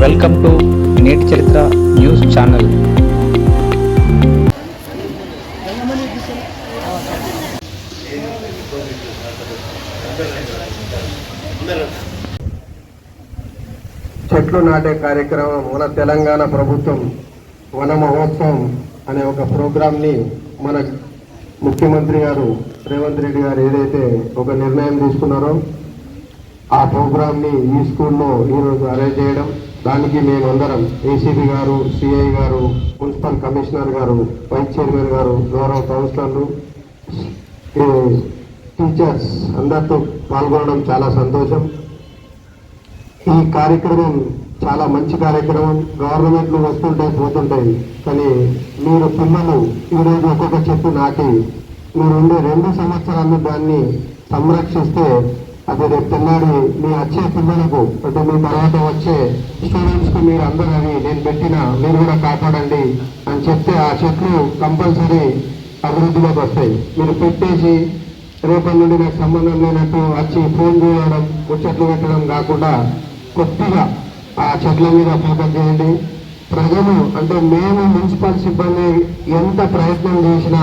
Welcome to నేటి చరిత్ర news channel. చెట్లు నాటే కార్యక్రమం మన తెలంగాణ ప్రభుత్వం వన మహోత్సవం అనే ఒక ప్రోగ్రాంని మన ముఖ్యమంత్రి గారు రేవంత్ రెడ్డి గారు ఏదైతే ఒక నిర్ణయం తీసుకున్నారో ఆ ప్రోగ్రామ్ని ఈ స్కూల్లో ఈరోజు అరేంజ్ చేయడం. దానికి మేమందరం ఏసీబీ గారు సిఐ గారు మున్సిపల్ కమిషనర్ గారు వైస్ చైర్మన్ గారు గౌరవ కౌన్సిలర్లు టీచర్స్ అందరితో పాల్గొనడం చాలా సంతోషం. ఈ కార్యక్రమం చాలా మంచి కార్యక్రమం. గవర్నమెంట్లు వస్తుంటాయి పోతుంటాయి. కానీ మీరు పిల్లలు ఈరోజు ఒక్కొక్క చెట్టు నాటి మీరుండే రెండు సంవత్సరాలు దాన్ని సంరక్షిస్తే అది రేపు పిల్లాడి మీ వచ్చే పిల్లలకు అంటే మీ తర్వాత వచ్చే స్టూడెంట్స్కు మీరు అందరూ అది నేను పెట్టిన మీరు కూడా కాపాడండి అని చెప్తే ఆ చెట్లు కంపల్సరీ అభివృద్ధిలోకి వస్తాయి. మీరు పెట్టేసి రేపటి నుండి నాకు సంబంధం లేనట్టు వచ్చి ఫోన్ చేయడం ముచ్చట్లు పెట్టడం కాకుండా కొద్దిగా ఆ చెట్ల మీద ఫోకస్ చేయండి. ప్రజలు అంటే మేము మున్సిపల్ సిబ్బంది ఎంత ప్రయత్నం చేసినా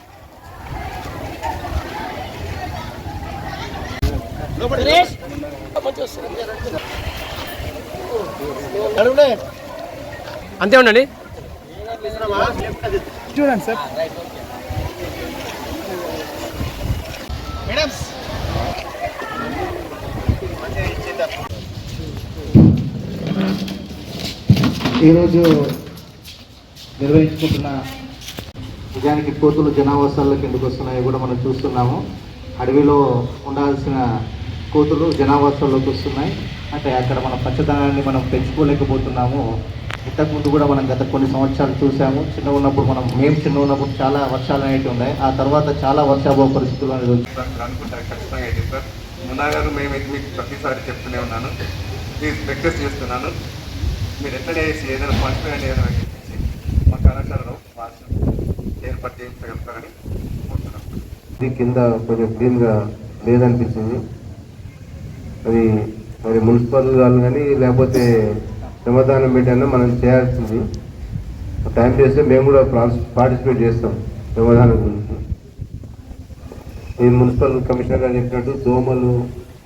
అంతే ఉండండి. చూడండి సార్. ఈరోజు నిర్వహించుకుంటున్న నిజానికి కోతులు జనావాసాలకు ఎందుకు వస్తున్నాయో కూడా మనం చూస్తున్నాము. అడవిలో ఉండాల్సిన కోతులు జనావాసాల్లోకి వస్తున్నాయి. అంటే అక్కడ మన పచ్చదనాన్ని మనం పెంచుకోలేకపోతున్నాము. ఇంతకుముందు కూడా మనం గత కొన్ని సంవత్సరాలు చూసాము. చిన్న ఉన్నప్పుడు మనం మేము చిన్న ఉన్నప్పుడు చాలా వర్షాలు అనేవి ఉన్నాయి. ఆ తర్వాత చాలా వర్షాభావ పరిస్థితులు అనేది అనుకుంటారు ఖచ్చితంగా అయితే సార్. మున్నా గారు మేము ఇది మీకు ప్రతిసారి చెప్తూనే ఉన్నాను. ప్లీజ్ రిక్వెస్ట్ చేస్తున్నాను. మీరు ఎట్లా చేసి ఏదైనా పంచుకోండి ఏదైనా చేసి మా కళాశాలలో భాష ఏర్పాటు చేయించగలుగుతారని ఇది కింద కొంచెం క్లీన్గా లేదనిపించింది. అది మరి మున్సిపల్ వాళ్ళు కానీ లేకపోతే శ్రమదానం పెట్టైనా మనం చేయాల్సింది. టైం చేస్తే మేము కూడా పార్టిసిపేట్ చేస్తాం శ్రమదానం గురించి. ఈ మున్సిపల్ కమిషనర్ గారు చెప్పినట్టు దోమలు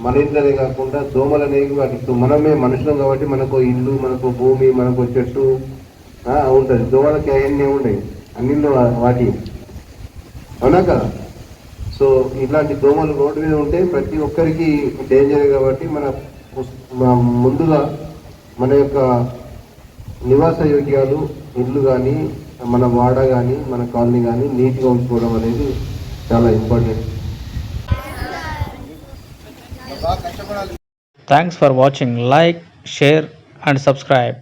మన ఇంట్లోనే కాకుండా దోమలు అనేవి వాటికి మనమే మనుషులం కాబట్టి మనకు ఇల్లు మనకు భూమి మనకు చెట్టు ఉంటుంది. దోమలకి అవన్నీ ఉంటాయి అన్నింటిలో వాటి. అవునా కదా? సో ఇలాంటి దోమలు రోడ్డు మీద ఉంటే ప్రతి ఒక్కరికి డేంజర్ కాబట్టి మన ముందుగా మన యొక్క నివాస యోగ్యాలు ఇల్లు కానీ మన వాడ కానీ మన కాలనీ కానీ నీట్గా ఉంచుకోవడం అనేది చాలా important. Thanks for watching like share and subscribe